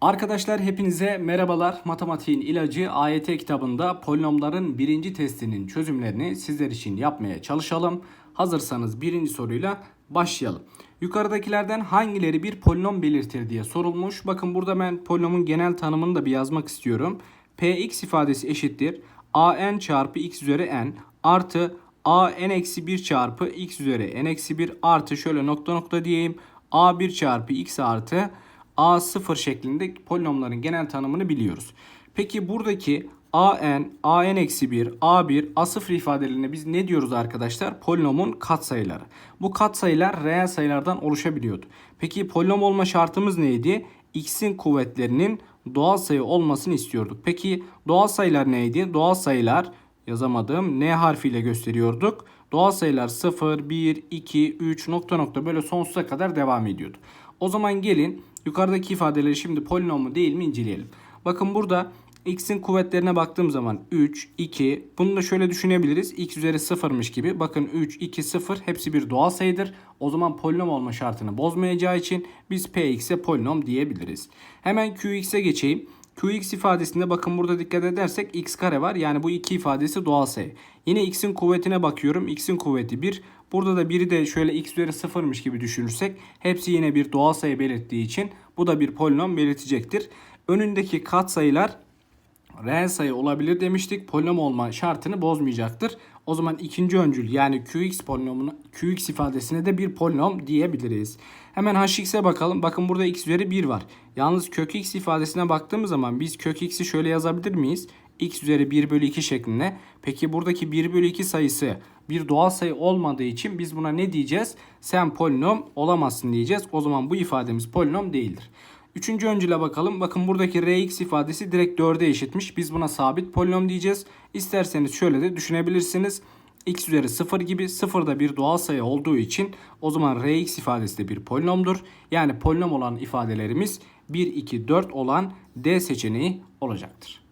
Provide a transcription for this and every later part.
Arkadaşlar hepinize merhabalar. Matematiğin ilacı AYT kitabında polinomların birinci testinin çözümlerini sizler için yapmaya çalışalım. Hazırsanız birinci soruyla başlayalım. Yukarıdakilerden hangileri bir polinom belirtir diye sorulmuş. Bakın burada ben polinomun genel tanımını da bir yazmak istiyorum. Px ifadesi eşittir. an çarpı x üzeri n artı a n eksi 1 çarpı x üzeri n eksi 1 artı şöyle nokta nokta diyeyim. a1 çarpı x artı A0 şeklinde polinomların genel tanımını biliyoruz. Peki buradaki AN, AN-1, A1, A0 ifadelerine biz ne diyoruz arkadaşlar? Polinomun katsayıları. Bu katsayılar reel sayılardan oluşabiliyordu. Peki polinom olma şartımız neydi? X'in kuvvetlerinin doğal sayı olmasını istiyorduk. Peki doğal sayılar neydi? Doğal sayılar yazamadım. N harfiyle gösteriyorduk. Doğal sayılar 0, 1, 2, 3 nokta nokta böyle sonsuza kadar devam ediyordu. O zaman gelin yukarıdaki ifadeleri şimdi polinom mu değil mi inceleyelim. Bakın burada x'in kuvvetlerine baktığım zaman 3, 2 bunu da şöyle düşünebiliriz. x üzeri 0'mış gibi. Bakın 3, 2, 0 hepsi bir doğal sayıdır. O zaman polinom olma şartını bozmayacağı için biz px'e polinom diyebiliriz. Hemen qx'e geçeyim. Qx ifadesinde bakın burada dikkat edersek x kare var. Yani bu iki ifadesi doğal sayı. Yine x'in kuvvetine bakıyorum. x'in kuvveti 1. Burada da biri de şöyle x üzeri sıfırmış gibi düşünürsek hepsi yine bir doğal sayı belirttiği için bu da bir polinom belirtecektir. Önündeki katsayılar reel sayı olabilir demiştik. Polinom olma şartını bozmayacaktır. O zaman ikinci öncül yani qx polinomuna qx ifadesine de bir polinom diyebiliriz. Hemen hx'e bakalım. Bakın burada x üzeri 1 var. Yalnız kök x ifadesine baktığımız zaman biz kök x'i şöyle yazabilir miyiz? x üzeri 1 bölü 2 şeklinde. Peki buradaki 1 bölü 2 sayısı bir doğal sayı olmadığı için biz buna ne diyeceğiz? Sen polinom olamazsın diyeceğiz. O zaman bu ifademiz polinom değildir. Üçüncü öncüle bakalım. Bakın buradaki Rx ifadesi direkt 4'e eşitmiş. Biz buna sabit polinom diyeceğiz. İsterseniz şöyle de düşünebilirsiniz. x üzeri 0 gibi 0 da bir doğal sayı olduğu için o zaman Rx ifadesi de bir polinomdur. Yani polinom olan ifadelerimiz 1, 2, 4 olan D seçeneği olacaktır.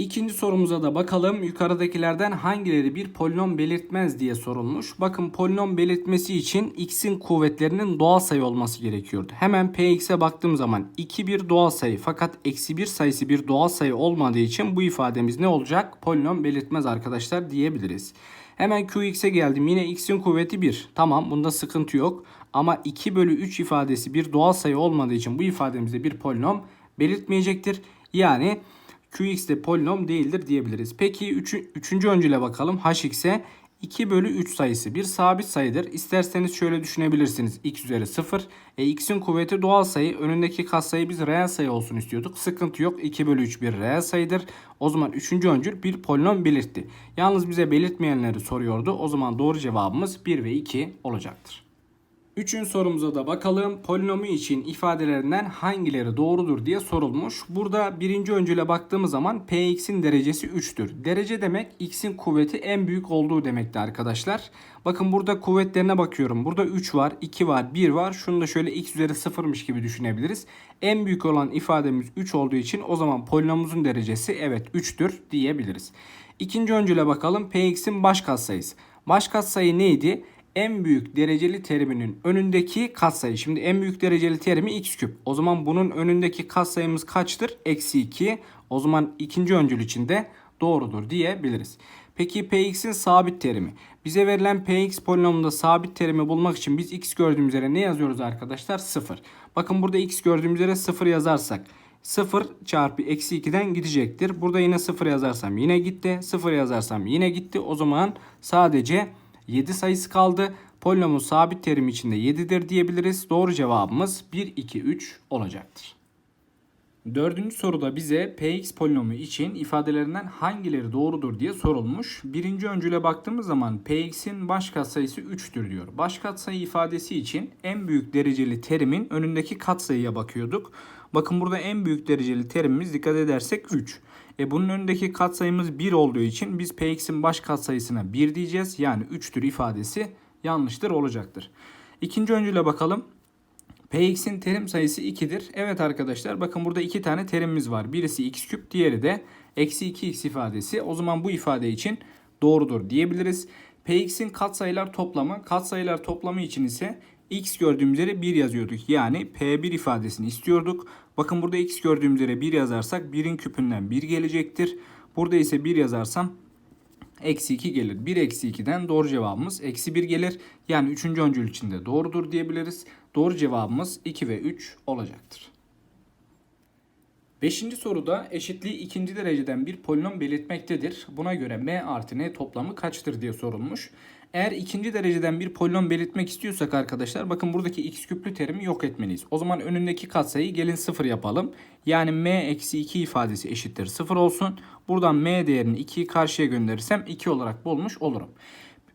İkinci sorumuza da bakalım. Yukarıdakilerden hangileri bir polinom belirtmez diye sorulmuş. Bakın polinom belirtmesi için x'in kuvvetlerinin doğal sayı olması gerekiyordu. Hemen px'e baktığım zaman 2 bir doğal sayı fakat eksi 1 sayısı bir doğal sayı olmadığı için bu ifademiz ne olacak? Polinom belirtmez arkadaşlar diyebiliriz. Hemen qx'e geldim. Yine x'in kuvveti 1. Tamam bunda sıkıntı yok. Ama 2 bölü 3 ifadesi bir doğal sayı olmadığı için bu ifademizde bir polinom belirtmeyecektir. Yani Qx de polinom değildir diyebiliriz. Peki üç, üçüncü öncüle bakalım. Hx'e 2 bölü 3 sayısı bir sabit sayıdır. İsterseniz şöyle düşünebilirsiniz. x üzeri 0. E, x'in kuvveti doğal sayı. Önündeki katsayı biz reel sayı olsun istiyorduk. Sıkıntı yok. 2 bölü 3 bir reel sayıdır. O zaman üçüncü öncül bir polinom belirtti. Yalnız bize belirtmeyenleri soruyordu. O zaman doğru cevabımız 1 ve 2 olacaktır. Üçüncü sorumuza da bakalım. Polinomu için ifadelerinden hangileri doğrudur diye sorulmuş. Burada birinci öncüle baktığımız zaman px'in derecesi 3'tür. Derece demek x'in kuvveti en büyük olduğu demekti arkadaşlar. Bakın burada kuvvetlerine bakıyorum. Burada 3 var, 2 var, 1 var. Şunu da şöyle x üzeri 0'mış gibi düşünebiliriz. En büyük olan ifademiz 3 olduğu için o zaman polinomumuzun derecesi evet 3'tür diyebiliriz. İkinci öncüle bakalım. px'in baş katsayısı. Baş katsayı neydi? En büyük dereceli teriminin önündeki katsayı. Şimdi en büyük dereceli terimi x küp. O zaman bunun önündeki katsayımız kaçtır? Eksi 2. O zaman ikinci öncül için de doğrudur diyebiliriz. Peki px'in sabit terimi. Bize verilen px polinomunda sabit terimi bulmak için biz x gördüğümüz yere ne yazıyoruz arkadaşlar? 0. Bakın burada x gördüğümüz yere 0 yazarsak 0 çarpı eksi 2'den gidecektir. Burada yine 0 yazarsam yine gitti. 0 yazarsam yine gitti. O zaman sadece 7 sayısı kaldı. Polinomun sabit terimi içinde 7'dir diyebiliriz. Doğru cevabımız 1, 2, 3 olacaktır. Dördüncü soruda bize px polinomu için ifadelerinden hangileri doğrudur diye sorulmuş. Birinci öncüle baktığımız zaman px'in baş katsayısı 3'tür diyor. Baş katsayı ifadesi için en büyük dereceli terimin önündeki katsayıya bakıyorduk. Bakın burada en büyük dereceli terimimiz dikkat edersek 3. E bunun önündeki katsayımız 1 olduğu için biz px'in baş katsayısına 1 diyeceğiz. Yani 3'tür ifadesi yanlıştır olacaktır. İkinci öncüle bakalım. Px'in terim sayısı 2'dir. Evet arkadaşlar bakın burada iki tane terimimiz var. Birisi x küp diğeri de eksi 2x ifadesi. O zaman bu ifade için doğrudur diyebiliriz. Px'in katsayılar toplamı. Katsayılar toplamı için ise x gördüğümüz yere 1 yazıyorduk. Yani P1 ifadesini istiyorduk. Bakın burada x gördüğümüz yere 1 yazarsak 1'in küpünden 1 gelecektir. Burada ise 1 yazarsam eksi 2 gelir. 1 eksi 2'den doğru cevabımız eksi 1 gelir. Yani 3. öncül içinde doğrudur diyebiliriz. Doğru cevabımız 2 ve 3 olacaktır. Beşinci soruda eşitliği ikinci dereceden bir polinom belirtmektedir. Buna göre m artı n toplamı kaçtır diye sorulmuş. Eğer ikinci dereceden bir polinom belirtmek istiyorsak arkadaşlar bakın buradaki x küplü terimi yok etmeliyiz. O zaman önündeki katsayıyı gelin 0 yapalım. Yani m eksi 2 ifadesi eşittir 0 olsun. Buradan m değerini 2'yi karşıya gönderirsem 2 olarak bulmuş olurum.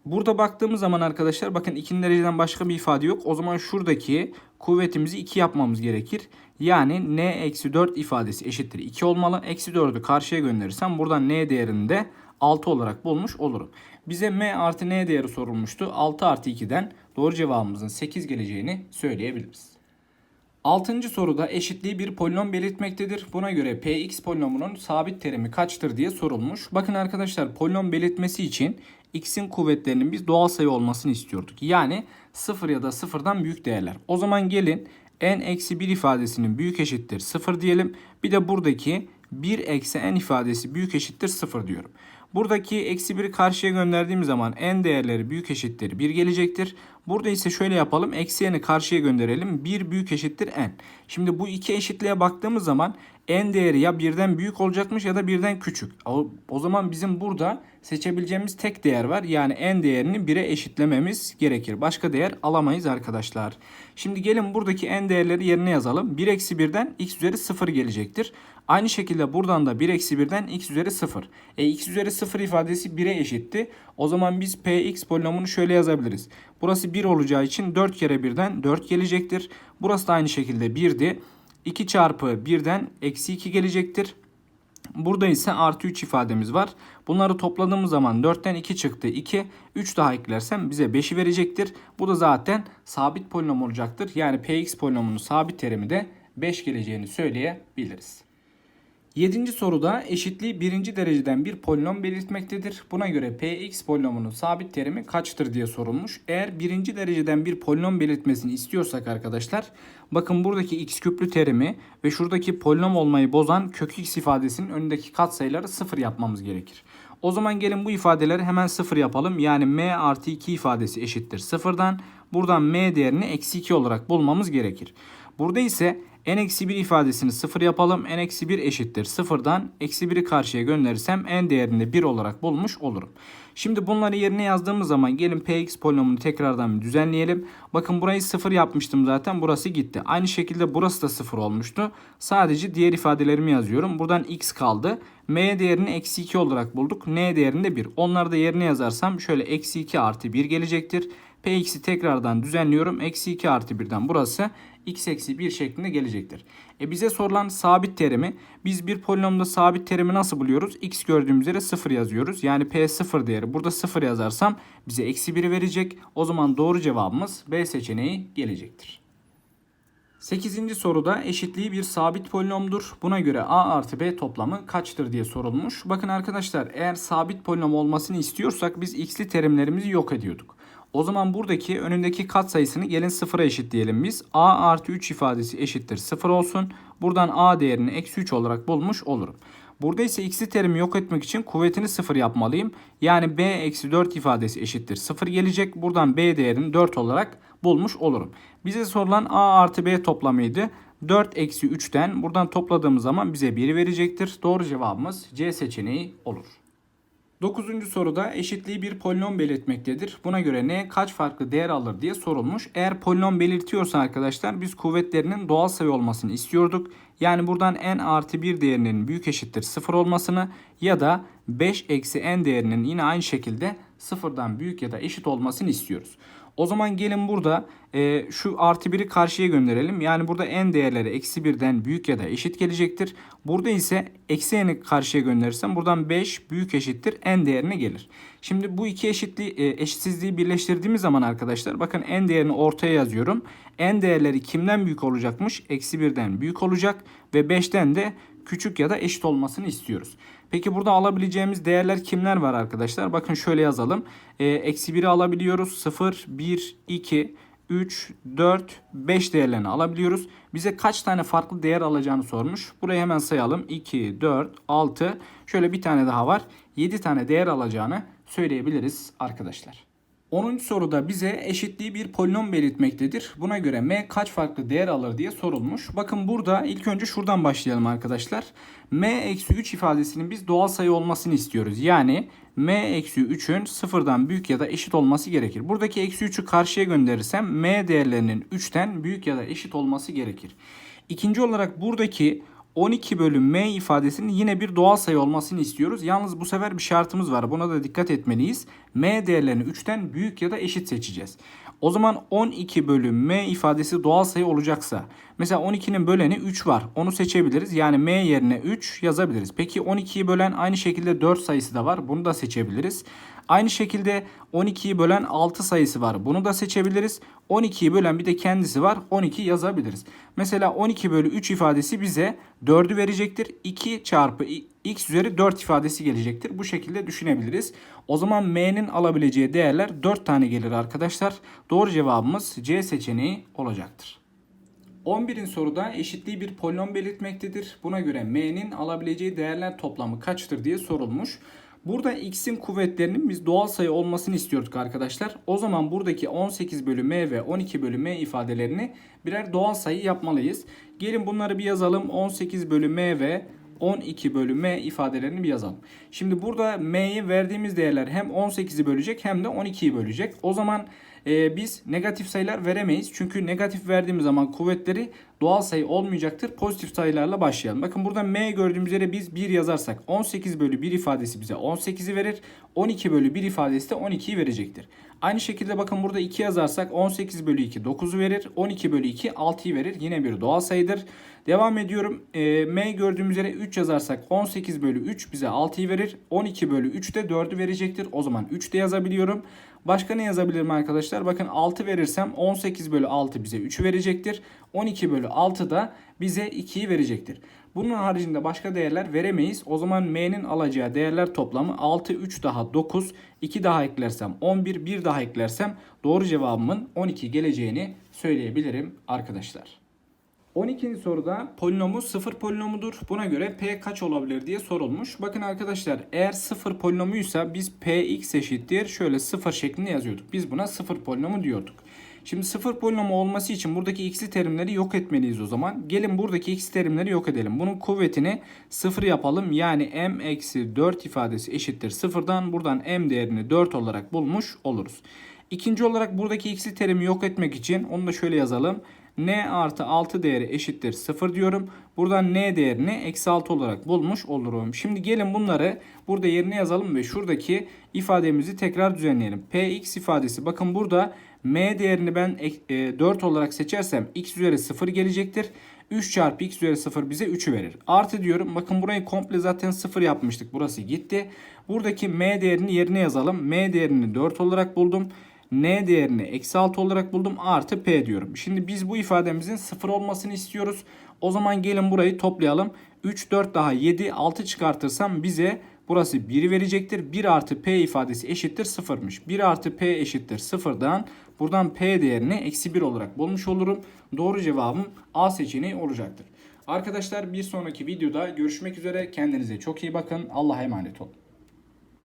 Burada baktığımız zaman arkadaşlar bakın ikinci dereceden başka bir ifade yok. O zaman şuradaki kuvvetimizi 2 yapmamız gerekir. Yani n eksi 4 ifadesi eşittir 2 olmalı. Eksi 4'ü karşıya gönderirsem buradan n değerini de 6 olarak bulmuş olurum. Bize m artı n değeri sorulmuştu. 6 artı 2'den doğru cevabımızın 8 geleceğini söyleyebiliriz. Altıncı soruda eşitliği bir polinom belirtmektedir. Buna göre px polinomunun sabit terimi kaçtır diye sorulmuş. Bakın arkadaşlar polinom belirtmesi için x'in kuvvetlerinin biz doğal sayı olmasını istiyorduk. Yani 0 ya da 0'dan büyük değerler. O zaman gelin n-1 ifadesinin büyük eşittir 0 diyelim. Bir de buradaki 1 eksi n ifadesi büyük eşittir 0 diyorum. Buradaki eksi 1'i karşıya gönderdiğim zaman n değerleri büyük eşittir 1 gelecektir. Burada ise şöyle yapalım. Eksi n'i karşıya gönderelim. 1 büyük eşittir n. Şimdi bu iki eşitliğe baktığımız zaman n değeri ya birden büyük olacakmış ya da birden küçük. O, o zaman bizim burada seçebileceğimiz tek değer var. Yani n değerini 1'e eşitlememiz gerekir. Başka değer alamayız arkadaşlar. Şimdi gelin buradaki n değerleri yerine yazalım. 1 eksi 1'den x üzeri 0 gelecektir. Aynı şekilde buradan da 1 eksi 1'den x üzeri 0. E x üzeri 0 ifadesi 1'e eşitti. O zaman biz px polinomunu şöyle yazabiliriz. Burası 1 olacağı için 4 kere 1'den 4 gelecektir. Burası da aynı şekilde 1'di. 2 çarpı 1'den eksi 2 gelecektir. Burada ise artı 3 ifademiz var. Bunları topladığımız zaman 4'ten 2 çıktı 2. 3 daha eklersem bize 5'i verecektir. Bu da zaten sabit polinom olacaktır. Yani px polinomunun sabit terimi de 5 geleceğini söyleyebiliriz. Yedinci soruda eşitliği birinci dereceden bir polinom belirtmektedir. Buna göre px polinomunun sabit terimi kaçtır diye sorulmuş. Eğer birinci dereceden bir polinom belirtmesini istiyorsak arkadaşlar bakın buradaki x küplü terimi ve şuradaki polinom olmayı bozan kök x ifadesinin önündeki katsayıları sıfır yapmamız gerekir. O zaman gelin bu ifadeleri hemen sıfır yapalım. Yani m artı 2 ifadesi eşittir sıfırdan. Buradan m değerini eksi 2 olarak bulmamız gerekir. Burada ise n-1 ifadesini 0 yapalım. n-1 eşittir 0'dan eksi 1'i karşıya gönderirsem n değerini 1 olarak bulmuş olurum. Şimdi bunları yerine yazdığımız zaman gelin px polinomunu tekrardan bir düzenleyelim. Bakın burayı 0 yapmıştım zaten burası gitti. Aynı şekilde burası da 0 olmuştu. Sadece diğer ifadelerimi yazıyorum. Buradan x kaldı. m değerini eksi 2 olarak bulduk. n değerini de 1. Onları da yerine yazarsam şöyle eksi 2 artı 1 gelecektir. Px'i tekrardan düzenliyorum. Eksi 2 artı 1'den burası x eksi 1 şeklinde gelecektir. E bize sorulan sabit terimi biz bir polinomda sabit terimi nasıl buluyoruz? x gördüğümüz yere 0 yazıyoruz. Yani p 0 değeri burada 0 yazarsam bize eksi 1'i verecek. O zaman doğru cevabımız B seçeneği gelecektir. 8. soruda eşitliği bir sabit polinomdur. Buna göre a artı b toplamı kaçtır diye sorulmuş. Bakın arkadaşlar eğer sabit polinom olmasını istiyorsak biz x'li terimlerimizi yok ediyorduk. O zaman buradaki önündeki kat sayısını gelin sıfıra eşitleyelim biz. a artı 3 ifadesi eşittir 0 olsun. Buradan a değerini eksi 3 olarak bulmuş olurum. Burada ise x'li terimi yok etmek için kuvvetini 0 yapmalıyım. Yani b eksi 4 ifadesi eşittir 0 gelecek. Buradan b değerini 4 olarak bulmuş olurum. Bize sorulan a artı b toplamıydı. 4 eksi 3'ten buradan topladığımız zaman bize 1 verecektir. Doğru cevabımız C seçeneği olur. 9. soruda eşitliği bir polinom belirtmektedir. Buna göre ne kaç farklı değer alır diye sorulmuş. Eğer polinom belirtiyorsa arkadaşlar biz kuvvetlerinin doğal sayı olmasını istiyorduk. Yani buradan n artı 1 değerinin büyük eşittir 0 olmasını ya da 5 eksi n değerinin yine aynı şekilde sıfırdan büyük ya da eşit olmasını istiyoruz. O zaman gelin burada e, şu artı 1'i karşıya gönderelim. Yani burada n değerleri eksi 1'den büyük ya da eşit gelecektir. Burada ise eksi n'i karşıya gönderirsem buradan 5 büyük eşittir n değerine gelir. Şimdi bu iki eşitliği, e, eşitsizliği birleştirdiğimiz zaman arkadaşlar bakın n değerini ortaya yazıyorum. n değerleri kimden büyük olacakmış? Eksi 1'den büyük olacak ve 5'ten de küçük ya da eşit olmasını istiyoruz. Peki burada alabileceğimiz değerler kimler var arkadaşlar? Bakın şöyle yazalım. E, eksi 1'i alabiliyoruz. 0, 1, 2, 3, 4, 5 değerlerini alabiliyoruz. Bize kaç tane farklı değer alacağını sormuş. Burayı hemen sayalım. 2, 4, 6. Şöyle bir tane daha var. 7 tane değer alacağını söyleyebiliriz arkadaşlar. 10. soruda bize eşitliği bir polinom belirtmektedir. Buna göre m kaç farklı değer alır diye sorulmuş. Bakın burada ilk önce şuradan başlayalım arkadaşlar. m-3 ifadesinin biz doğal sayı olmasını istiyoruz. Yani m-3'ün sıfırdan büyük ya da eşit olması gerekir. Buradaki eksi 3'ü karşıya gönderirsem m değerlerinin 3'ten büyük ya da eşit olması gerekir. İkinci olarak buradaki 12 bölü m ifadesinin yine bir doğal sayı olmasını istiyoruz. Yalnız bu sefer bir şartımız var. Buna da dikkat etmeliyiz. m değerlerini 3'ten büyük ya da eşit seçeceğiz. O zaman 12 bölü m ifadesi doğal sayı olacaksa mesela 12'nin böleni 3 var. Onu seçebiliriz. Yani m yerine 3 yazabiliriz. Peki 12'yi bölen aynı şekilde 4 sayısı da var. Bunu da seçebiliriz. Aynı şekilde 12'yi bölen 6 sayısı var. Bunu da seçebiliriz. 12'yi bölen bir de kendisi var. 12 yazabiliriz. Mesela 12 bölü 3 ifadesi bize 4'ü verecektir. 2 çarpı x üzeri 4 ifadesi gelecektir. Bu şekilde düşünebiliriz. O zaman m'nin alabileceği değerler 4 tane gelir arkadaşlar. Doğru cevabımız C seçeneği olacaktır. 11. soruda eşitliği bir polinom belirtmektedir. Buna göre m'nin alabileceği değerler toplamı kaçtır diye sorulmuş. Burada x'in kuvvetlerinin biz doğal sayı olmasını istiyorduk arkadaşlar. O zaman buradaki 18 bölü m ve 12 bölü m ifadelerini birer doğal sayı yapmalıyız. Gelin bunları bir yazalım. 18 bölü m ve 12 bölü m ifadelerini bir yazalım. Şimdi burada m'yi verdiğimiz değerler hem 18'i bölecek hem de 12'yi bölecek. O zaman e, biz negatif sayılar veremeyiz. Çünkü negatif verdiğimiz zaman kuvvetleri doğal sayı olmayacaktır. Pozitif sayılarla başlayalım. Bakın burada m gördüğümüz yere biz 1 yazarsak 18 bölü 1 ifadesi bize 18'i verir. 12 bölü 1 ifadesi de 12'yi verecektir. Aynı şekilde bakın burada 2 yazarsak 18 bölü 2 9'u verir. 12 bölü 2 6'yı verir. Yine bir doğal sayıdır. Devam ediyorum. E, m gördüğümüz yere 3 yazarsak 18 bölü 3 bize 6'yı verir. 12 bölü 3 de 4'ü verecektir. O zaman 3 de yazabiliyorum. Başka ne yazabilirim arkadaşlar? Bakın 6 verirsem 18 bölü 6 bize 3'ü verecektir. 12 bölü 6 da bize 2'yi verecektir. Bunun haricinde başka değerler veremeyiz. O zaman m'nin alacağı değerler toplamı 6, 3 daha 9, 2 daha eklersem 11, 1 daha eklersem doğru cevabımın 12 geleceğini söyleyebilirim arkadaşlar. 12. soruda polinomu sıfır polinomudur. Buna göre p kaç olabilir diye sorulmuş. Bakın arkadaşlar eğer sıfır polinomuysa biz px eşittir şöyle sıfır şeklinde yazıyorduk. Biz buna sıfır polinomu diyorduk. Şimdi sıfır polinomu olması için buradaki x'li terimleri yok etmeliyiz o zaman. Gelin buradaki x terimleri yok edelim. Bunun kuvvetini sıfır yapalım. Yani m eksi 4 ifadesi eşittir sıfırdan. Buradan m değerini 4 olarak bulmuş oluruz. İkinci olarak buradaki x'li terimi yok etmek için onu da şöyle yazalım n artı 6 değeri eşittir 0 diyorum. Buradan n değerini eksi 6 olarak bulmuş olurum. Şimdi gelin bunları burada yerine yazalım ve şuradaki ifademizi tekrar düzenleyelim. px ifadesi bakın burada m değerini ben 4 olarak seçersem x üzeri 0 gelecektir. 3 çarpı x üzeri 0 bize 3'ü verir. Artı diyorum. Bakın burayı komple zaten 0 yapmıştık. Burası gitti. Buradaki m değerini yerine yazalım. m değerini 4 olarak buldum n değerini eksi 6 olarak buldum artı p diyorum. Şimdi biz bu ifademizin 0 olmasını istiyoruz. O zaman gelin burayı toplayalım. 3, 4 daha 7, 6 çıkartırsam bize burası 1'i verecektir. 1 artı p ifadesi eşittir 0'mış. 1 artı p eşittir 0'dan buradan p değerini eksi 1 olarak bulmuş olurum. Doğru cevabım A seçeneği olacaktır. Arkadaşlar bir sonraki videoda görüşmek üzere. Kendinize çok iyi bakın. Allah'a emanet olun.